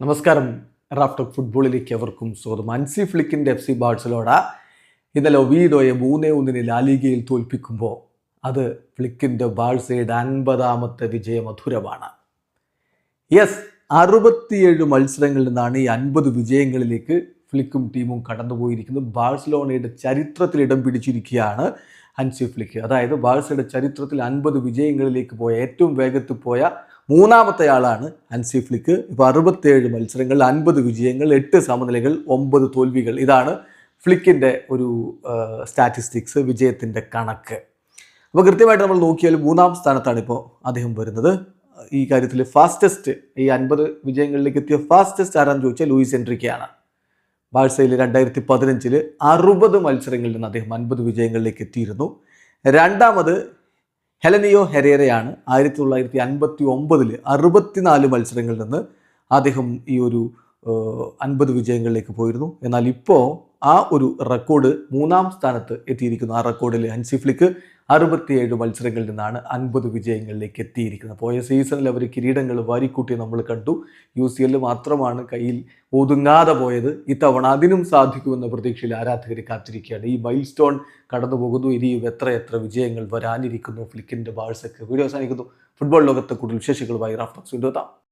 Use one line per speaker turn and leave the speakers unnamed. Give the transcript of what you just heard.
നമസ്കാരം. റാഫ്റ്റോക്ക് ഫുട്ബോളിലേക്ക് അവർക്കും സ്വാഗതം. അൻസി ഫ്ലിക്കിന്റെ എഫ് സി ബാഴ്സലോണ ഇന്നലെ ഒവീഡോയെ മൂന്നേ ഒന്നിന് ലാലിഗയിൽ തോൽപ്പിക്കുമ്പോൾ അത് ഫ്ലിക്കിന്റെ ബാഴ്സയുടെ അൻപതാമത്തെ വിജയമധുരമാണ് യെസ് അറുപത്തിയേഴ് മത്സരങ്ങളിൽ നിന്നാണ് ഈ അൻപത് വിജയങ്ങളിലേക്ക് ഫ്ലിക്കും ടീമും കടന്നുപോയിരിക്കുന്നത്. ബാഴ്സലോണയുടെ ചരിത്രത്തിൽ ഇടം പിടിച്ചിരിക്കുകയാണ് ഹൻസി ഫ്ലിക്ക്. അതായത് ബാഴ്സയുടെ ചരിത്രത്തിൽ അൻപത് വിജയങ്ങളിലേക്ക് പോയ ഏറ്റവും വേഗത്തിൽ പോയ മൂന്നാമത്തെ ആളാണ് ഹൻസി ഫ്ലിക്ക്. ഇപ്പോൾ അറുപത്തേഴ് മത്സരങ്ങൾ അൻപത് വിജയങ്ങൾ എട്ട് സമനിലകൾ ഒമ്പത് തോൽവികൾ. ഇതാണ് ഫ്ലിക്കിന്റെ ഒരു സ്റ്റാറ്റിസ്റ്റിക്സ് വിജയത്തിന്റെ കണക്ക്. അപ്പോൾ കൃത്യമായിട്ട് നമ്മൾ നോക്കിയാൽ മൂന്നാം സ്ഥാനത്താണ് ഇപ്പോൾ അദ്ദേഹം വരുന്നത്. ഈ കാര്യത്തിൽ ഫാസ്റ്റസ്റ്റ് ഈ അൻപത് വിജയങ്ങളിലേക്ക് എത്തിയ ഫാസ്റ്റസ്റ്റ് ആരാന്ന് ചോദിച്ചാൽ ലൂയിസ് എൻട്രിക്കയാണ്. ബാഴ്സയിൽ രണ്ടായിരത്തി പതിനഞ്ചിൽ അറുപത് മത്സരങ്ങളിൽ നിന്ന് അദ്ദേഹം അൻപത് വിജയങ്ങളിലേക്ക് എത്തിയിരുന്നു. രണ്ടാമത് ഹെലനിയോ ഹെരേറയാണ് ആയിരത്തി തൊള്ളായിരത്തി അൻപത്തി ഒമ്പതിൽ അറുപത്തിനാല് മത്സരങ്ങളിൽ നിന്ന് അദ്ദേഹം ഈ ഒരു അൻപത് വിജയങ്ങളിലേക്ക് പോയിരുന്നു. എന്നാൽ ഇപ്പോൾ ആ ഒരു റെക്കോർഡ് മൂന്നാം സ്ഥാനത്ത് എത്തിയിരിക്കുന്നു. ആ റെക്കോർഡിൽ ഹൻസി ഫ്ലിക്ക് അറുപത്തിയേഴ് മത്സരങ്ങളിൽ നിന്നാണ് അൻപത് വിജയങ്ങളിലേക്ക് എത്തിയിരിക്കുന്നത്. പോയ സീസണിൽ അവർ കിരീടങ്ങൾ വാരിക്കൂട്ടി നമ്മൾ കണ്ടു. യു സി എല്ലിൽ മാത്രമാണ് കയ്യിൽ ഒതുങ്ങാതെ പോയത്. ഇത്തവണ അതിനും സാധിക്കുമെന്ന പ്രതീക്ഷയിൽ ആരാധകർ കാത്തിരിക്കുകയാണ്. ഈ മൈൽ സ്റ്റോൺ കടന്നു പോകുന്നു ഇനിയും എത്ര എത്ര വിജയങ്ങൾ വരാനിരിക്കുന്നു ഫ്ലിക്കിന്റെ ബാഴ്സൊക്കെ. വീഡിയോ അവസാനിക്കുന്നു. ഫുട്ബോൾ ലോകത്തെ കൂടുതൽ വിശേഷങ്ങളുമായി റാഫ്റ്റോക്സ് വീണ്ടും